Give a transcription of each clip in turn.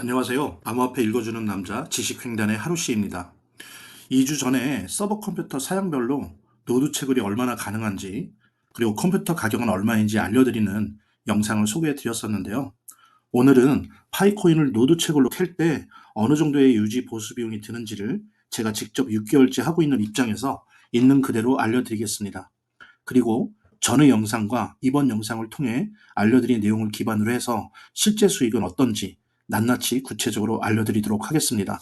안녕하세요. 암호화폐 읽어주는 남자 지식횡단의 하루씨입니다. 2주 전에 서버 컴퓨터 사양별로 노드 채굴이 얼마나 가능한지 그리고 컴퓨터 가격은 얼마인지 알려드리는 영상을 소개해 드렸었는데요. 오늘은 파이코인을 노드 채굴로 캘 때 어느 정도의 유지 보수 비용이 드는지를 제가 직접 6개월째 하고 있는 입장에서 있는 그대로 알려드리겠습니다. 그리고 전의 영상과 이번 영상을 통해 알려드린 내용을 기반으로 해서 실제 수익은 어떤지 낱낱이 구체적으로 알려드리도록 하겠습니다.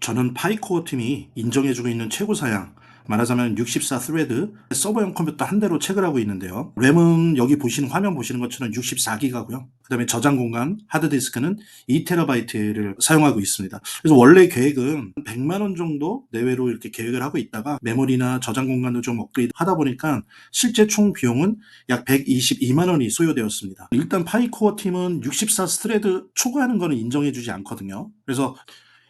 저는 파이코어 팀이 인정해주고 있는 최고 사양, 말하자면 64 스레드 서버용 컴퓨터 한 대로 체크를 하고 있는데요. 램은 여기 보시는 화면 보시는 것처럼 64기가고요. 그 다음에 저장 공간 하드디스크는 2TB를 사용하고 있습니다. 그래서 원래 계획은 100만 원 정도 내외로 이렇게 계획을 하고 있다가 메모리나 저장 공간도 좀 업그레이드 하다 보니까 실제 총 비용은 약 122만 원이 소요되었습니다. 일단 파이코어 팀은 64 스레드 초과하는 거는 인정해주지 않거든요. 그래서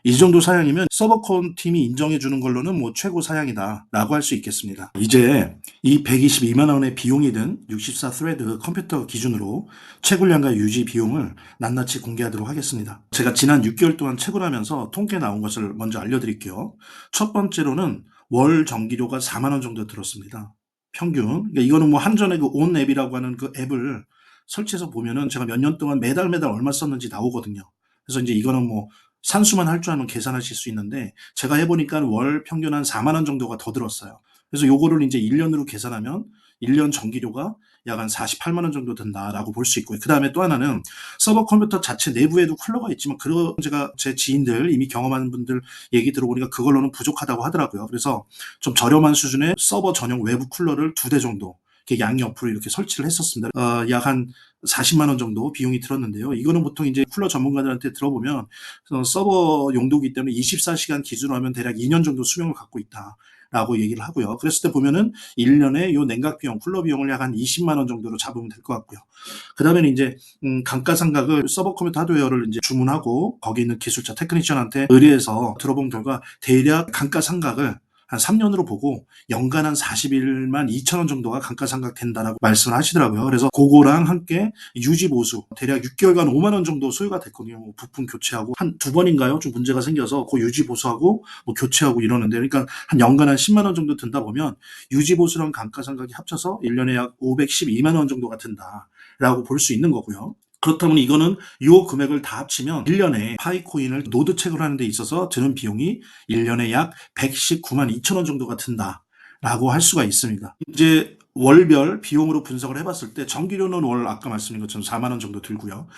이 정도 사양이면 서버콘 팀이 인정해 주는 걸로는 뭐 최고 사양이다 라고 할 수 있겠습니다. 이제 이 122만 원의 비용이 든 64 스레드 컴퓨터 기준으로 채굴량과 유지 비용을 낱낱이 공개하도록 하겠습니다. 제가 지난 6개월 동안 채굴하면서 통계 나온 것을 먼저 알려드릴게요. 첫 번째로는 월 전기료가 4만 원 정도 들었습니다. 평균. 그러니까 이거는 뭐 한전의 그 온 앱이라고 하는 그 앱을 설치해서 보면은 제가 몇 년 동안 매달 매달 얼마 썼는지 나오거든요. 그래서 이제 이거는 뭐 산수만 할 줄 알면 계산하실 수 있는데 제가 해보니까 월 평균 한 4만 원 정도가 더 들었어요. 그래서 요거를 이제 1년으로 계산하면 1년 전기료가 약 한 48만 원 정도 든다라고 볼 수 있고요. 그 다음에 또 하나는 서버 컴퓨터 자체 내부에도 쿨러가 있지만 그런 제가 제 지인들 이미 경험하는 분들 얘기 들어보니까 그걸로는 부족하다고 하더라고요. 그래서 좀 저렴한 수준의 서버 전용 외부 쿨러를 두 대 정도 이렇게 양옆으로 이렇게 설치를 했었습니다. 어, 약 한 40만 원 정도 비용이 들었는데요. 이거는 보통 이제 쿨러 전문가들한테 들어보면 어, 서버 용도기 때문에 24시간 기준으로 하면 대략 2년 정도 수명을 갖고 있다. 라고 얘기를 하고요. 그랬을 때 보면은 1년에 요 냉각 비용, 쿨러 비용을 약 한 20만 원 정도로 잡으면 될 것 같고요. 그 다음에는 이제 음, 감가상각을 서버 컴퓨터 하드웨어를 이제 주문하고 거기 있는 기술자 테크니션한테 의뢰해서 들어본 결과 대략 감가상각을 한 3년으로 보고 연간 한 41만 2천 원 정도가 감가상각 된다라고 말씀을 하시더라고요. 그래서 그거랑 함께 유지 보수 대략 6개월간 5만 원 정도 소요가 됐거든요. 뭐 부품 교체하고 한 두 번인가요? 좀 문제가 생겨서 그 유지 보수하고 뭐 교체하고 이러는데 그러니까 한 연간 한 10만 원 정도 든다 보면 유지 보수랑 감가상각이 합쳐서 1년에 약 512만 원 정도가 든다라고 볼 수 있는 거고요. 그렇다면 이거는 이 금액을 다 합치면 1년에 파이코인을 노드 체크를 하는 데 있어서 드는 비용이 1년에 약 119만 2천 원 정도가 든다 라고 할 수가 있습니다. 이제 월별 비용으로 분석을 해봤을 때 전기료는 월 아까 말씀드린 것처럼 4만 원 정도 들고요.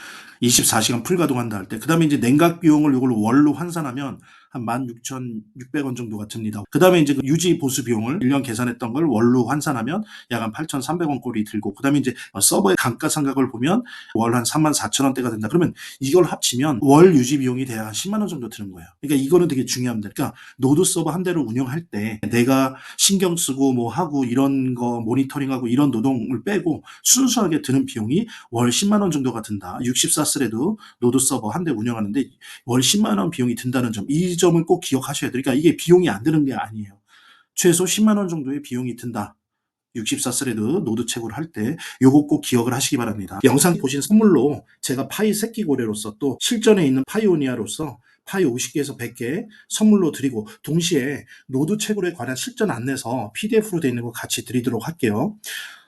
24시간 풀 가동한다 할 때 그 다음에 이제 냉각 비용을 이걸 월로 환산하면 한 16,600원 정도가 듭니다. 그 다음에 이제 그 유지 보수 비용을 1년 계산했던 걸 월로 환산하면 약 한 8,300원 꼴이 들고 그 다음에 이제 서버의 감가상각을 보면 월 한 3만 4천 원대가 된다. 그러면 이걸 합치면 월 유지 비용이 대략 한 10만 원 정도 드는 거예요. 그러니까 이거는 되게 중요합니다. 그러니까 노드 서버 한 대로 운영할 때 내가 신경 쓰고 뭐 하고 이런 거 모니터링하고 이런 노동을 빼고 순수하게 드는 비용이 월 10만 원 정도가 든다. 64스레도 노드 서버 한 대 운영하는데 월 10만 원 비용이 든다는 점. 이 점을 꼭 기억하셔야 돼요. 그러니까 이게 비용이 안 드는 게 아니에요. 최소 10만 원 정도의 비용이 든다. 64스레드 노드 채굴을 할때 요거 꼭 기억을 하시기 바랍니다. 영상 보신 선물로 제가 파이 새끼 고래로서 또 실전에 있는 파이오니아로서 파이 50개에서 100개 선물로 드리고 동시에 노드 채굴에 관한 실전 안내서 PDF로 되어 있는 거 같이 드리도록 할게요.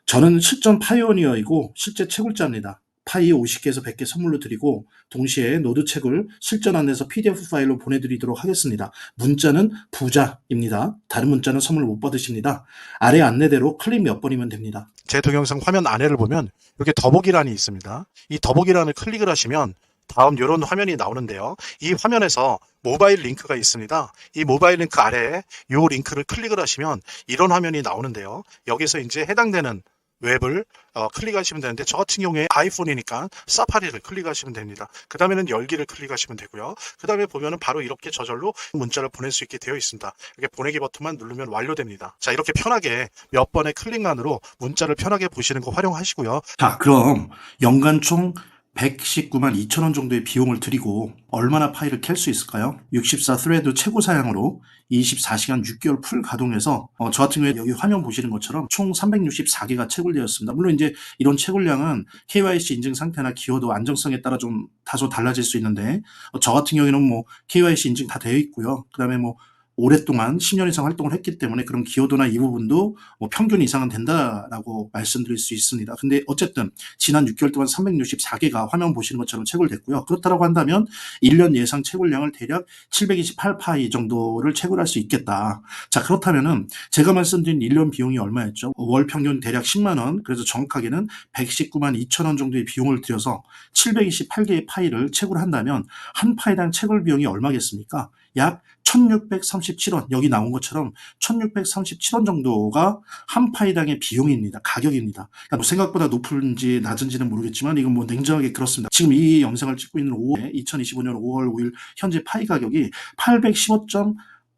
저는 실전 파이오니어이고 실제 채굴자입니다. 파이 50개에서 100개 선물로 드리고 동시에 노드 책을 실전 안내서 PDF 파일로 보내드리도록 하겠습니다. 문자는 부자입니다. 다른 문자는 선물 못 받으십니다. 아래 안내대로 클릭 몇 번이면 됩니다. 제 동영상 화면 안에를 보면 이렇게 더보기란이 있습니다. 이 더보기란을 클릭을 하시면 다음 이런 화면이 나오는데요. 이 화면에서 모바일 링크가 있습니다. 이 모바일 링크 아래에 이 링크를 클릭을 하시면 이런 화면이 나오는데요. 여기서 이제 해당되는 웹을 어, 클릭하시면 되는데 저 같은 경우에 아이폰이니까 사파리를 클릭하시면 됩니다. 그 다음에는 열기를 클릭하시면 되고요. 그 다음에 보면은 바로 이렇게 저절로 문자를 보낼 수 있게 되어 있습니다. 이렇게 보내기 버튼만 누르면 완료됩니다. 자 이렇게 편하게 몇 번의 클릭만으로 문자를 편하게 보시는 거 활용하시고요. 자, 그럼 연간 총 119만 2천 원 정도의 비용을 들이고 얼마나 파일을 캘 수 있을까요? 64 스레드 최고 사양으로 24시간 6개월 풀 가동해서 어, 저 같은 경우에 여기 화면 보시는 것처럼 총 364개가 채굴되었습니다. 물론 이제 이런 채굴량은 KYC 인증 상태나 기여도 안정성에 따라 좀 다소 달라질 수 있는데 어, 저 같은 경우에는 뭐 KYC 인증 다 되어 있고요. 그다음에 뭐 오랫동안 10년 이상 활동을 했기 때문에 그런 기여도나 이 부분도 뭐 평균 이상은 된다라고 말씀드릴 수 있습니다. 근데 어쨌든 지난 6개월 동안 364개가 화면 보시는 것처럼 채굴됐고요. 그렇다고 한다면 1년 예상 채굴량을 대략 728파이 정도를 채굴할 수 있겠다. 자, 그렇다면은 제가 말씀드린 1년 비용이 얼마였죠? 월 평균 대략 10만 원. 그래서 정확하게는 119만 2천 원 정도의 비용을 들여서 728개의 파일을 채굴한다면 한 파일당 채굴 비용이 얼마겠습니까? 약 1637원. 여기 나온 것처럼 1637원 정도가 한 파일당의 비용입니다. 가격입니다. 그러니까 뭐 생각보다 높은지 낮은지는 모르겠지만 이건 뭐 냉정하게 그렇습니다. 지금 이 영상을 찍고 있는 5월 2025년 5월 5일 현재 파이 가격이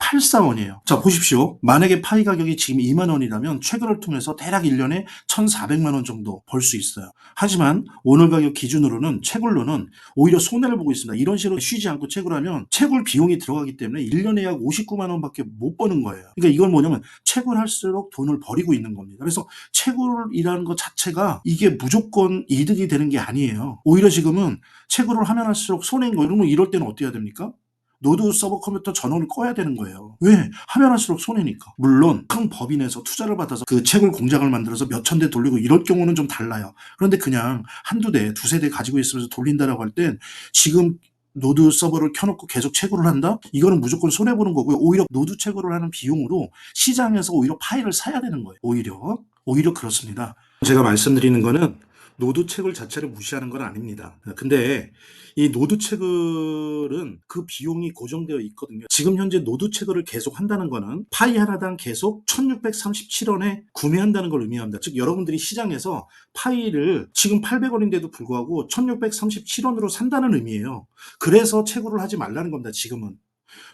815.84원이에요. 자, 보십시오. 만약에 파이 가격이 지금 2만 원이라면 최근을 통해서 대략 1년에 1,400만 원 정도 벌 수 있어요. 하지만 오늘 가격 기준으로는 채굴로는 오히려 손해를 보고 있습니다. 이런 식으로 쉬지 않고 채굴하면 채굴 비용이 들어가기 때문에 1년에 약 59만 원 밖에 못 버는 거예요. 그러니까 이건 뭐냐면 채굴할수록 돈을 버리고 있는 겁니다. 그래서 채굴이라는 것 자체가 이게 무조건 이득이 되는 게 아니에요. 오히려 지금은 채굴을 하면 할수록 손해인 거예요. 그러면 이럴 때는 어떻게 해야 됩니까? 노드 서버 컴퓨터 전원을 꺼야 되는 거예요. 왜? 하면 할수록 손해니까. 물론 큰 법인에서 투자를 받아서 그 채굴 공장을 만들어서 몇천 대 돌리고 이럴 경우는 좀 달라요. 그런데 그냥 한두 대, 두세 대 가지고 있으면서 돌린다라고 할 땐 지금 노드 서버를 켜놓고 계속 채굴을 한다? 이거는 무조건 손해보는 거고요. 오히려 노드 채굴을 하는 비용으로 시장에서 오히려 파일을 사야 되는 거예요. 오히려. 오히려 그렇습니다. 제가 말씀드리는 거는 노드 채굴 자체를 무시하는 건 아닙니다. 근데 이 노드 채굴은 그 비용이 고정되어 있거든요. 지금 현재 노드 채굴을 계속 한다는 거는 파이 하나당 계속 1637원에 구매한다는 걸 의미합니다. 즉 여러분들이 시장에서 파이를 지금 800원인데도 불구하고 1637원으로 산다는 의미예요. 그래서 채굴을 하지 말라는 겁니다. 지금은.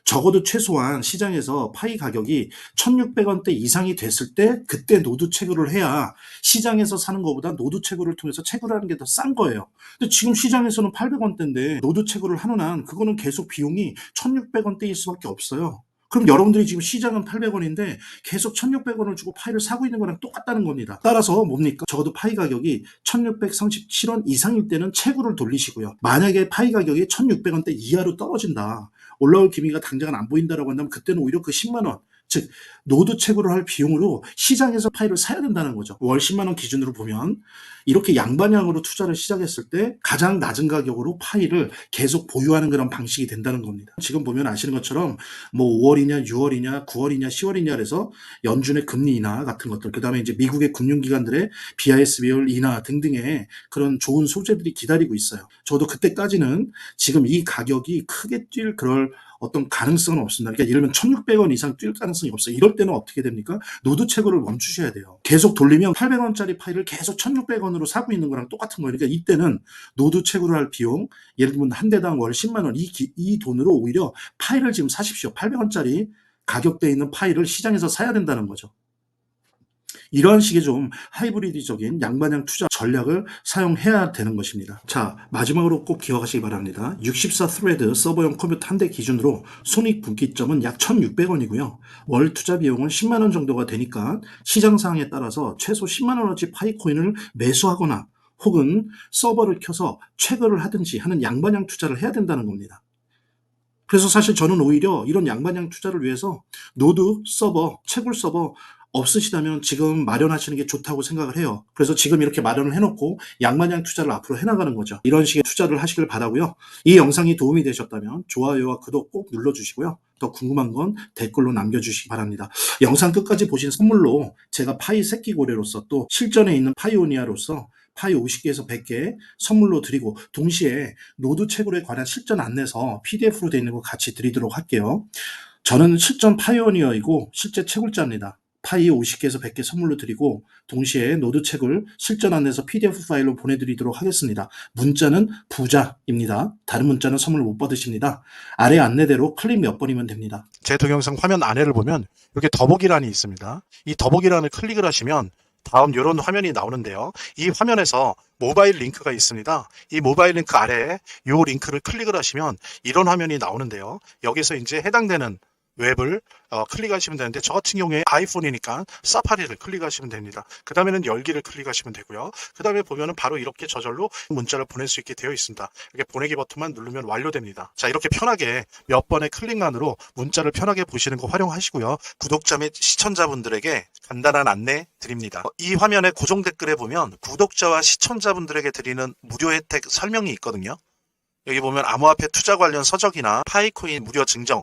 적어도 최소한 시장에서 파이 가격이 1600원대 이상이 됐을 때 그때 노드 채굴을 해야 시장에서 사는 것보다 노드 채굴을 통해서 채굴하는 게 더 싼 거예요. 근데 지금 시장에서는 800원대인데 노드 채굴을 하는 한 그거는 계속 비용이 1600원대일 수밖에 없어요. 그럼 여러분들이 지금 시장은 800원인데 계속 1600원을 주고 파이를 사고 있는 거랑 똑같다는 겁니다. 따라서 뭡니까? 적어도 파이 가격이 1637원 이상일 때는 채굴을 돌리시고요. 만약에 파이 가격이 1600원대 이하로 떨어진다. 올라올 기미가 당장은 안 보인다라고 한다면 그때는 오히려 그 10만 원, 즉 노드 채굴을 할 비용으로 시장에서 파일을 사야 된다는 거죠. 월 10만 원 기준으로 보면 이렇게 양반향으로 투자를 시작했을 때 가장 낮은 가격으로 파일을 계속 보유하는 그런 방식이 된다는 겁니다. 지금 보면 아시는 것처럼 뭐 5월이냐 6월이냐 9월이냐 10월이냐 그래서 연준의 금리 인하 같은 것들 그다음에 이제 미국의 금융기관들의 BIS 비율 인하 등등의 그런 좋은 소재들이 기다리고 있어요. 저도 그때까지는 지금 이 가격이 크게 뛸 그럴 어떤 가능성은 없습니다. 그러니까 예를 들면 1600원 이상 뛸 가능성이 없어요. 이럴 때는 어떻게 됩니까? 노드 채굴을 멈추셔야 돼요. 계속 돌리면 800원짜리 파일을 계속 1600원으로 사고 있는 거랑 똑같은 거예요. 그러니까 이때는 노드 채굴을 할 비용, 예를 들면 한 대당 월 10만 원, 이, 기- 이 돈으로 오히려 파일을 지금 사십시오. 800원짜리 가격대에 있는 파일을 시장에서 사야 된다는 거죠. 이러한 식의 좀 하이브리드적인 양반향 투자 전략을 사용해야 되는 것입니다. 자, 마지막으로 꼭 기억하시기 바랍니다. 64 스레드 서버용 컴퓨터 한 대 기준으로 손익 분기점은 약 1,600원이고요. 월 투자 비용은 10만 원 정도가 되니까 시장 상황에 따라서 최소 10만 원어치 파이코인을 매수하거나 혹은 서버를 켜서 채굴을 하든지 하는 양반향 투자를 해야 된다는 겁니다. 그래서 사실 저는 오히려 이런 양반향 투자를 위해서 노드 서버, 채굴 서버 없으시다면 지금 마련하시는 게 좋다고 생각을 해요. 그래서 지금 이렇게 마련을 해놓고 양마냥 투자를 앞으로 해나가는 거죠. 이런 식의 투자를 하시길 바라고요. 이 영상이 도움이 되셨다면 좋아요와 구독 꼭 눌러주시고요. 더 궁금한 건 댓글로 남겨주시기 바랍니다. 영상 끝까지 보신 선물로 제가 파이 새끼 고래로서 또 실전에 있는 파이오니아로서 파이 50개에서 100개 선물로 드리고 동시에 노드 채굴에 관한 실전 안내서 PDF로 되어 있는 거 같이 드리도록 할게요. 저는 실전 파이오니어이고 실제 채굴자입니다. 파이 50개에서 100개 선물로 드리고 동시에 노드 책을 실전 안내서 PDF 파일로 보내드리도록 하겠습니다. 문자는 부자입니다. 다른 문자는 선물 못 받으십니다. 아래 안내대로 클릭 몇 번이면 됩니다. 제 동영상 화면 아래를 보면 이렇게 더보기란이 있습니다. 이 더보기란을 클릭을 하시면 다음 이런 화면이 나오는데요. 이 화면에서 모바일 링크가 있습니다. 이 모바일 링크 아래에 이 링크를 클릭을 하시면 이런 화면이 나오는데요. 여기서 이제 해당되는 웹을 어, 클릭하시면 되는데 저 같은 경우에 아이폰이니까 사파리를 클릭하시면 됩니다. 그 다음에는 열기를 클릭하시면 되고요. 그 다음에 보면은 바로 이렇게 저절로 문자를 보낼 수 있게 되어 있습니다. 이렇게 보내기 버튼만 누르면 완료됩니다. 자 이렇게 편하게 몇 번의 클릭만으로 문자를 편하게 보시는 거 활용하시고요. 구독자 및 시청자분들에게 간단한 안내 드립니다. 어, 이 화면의 고정 댓글에 보면 구독자와 시청자분들에게 드리는 무료 혜택 설명이 있거든요. 여기 보면 암호화폐 투자 관련 서적이나 파이코인 무료 증정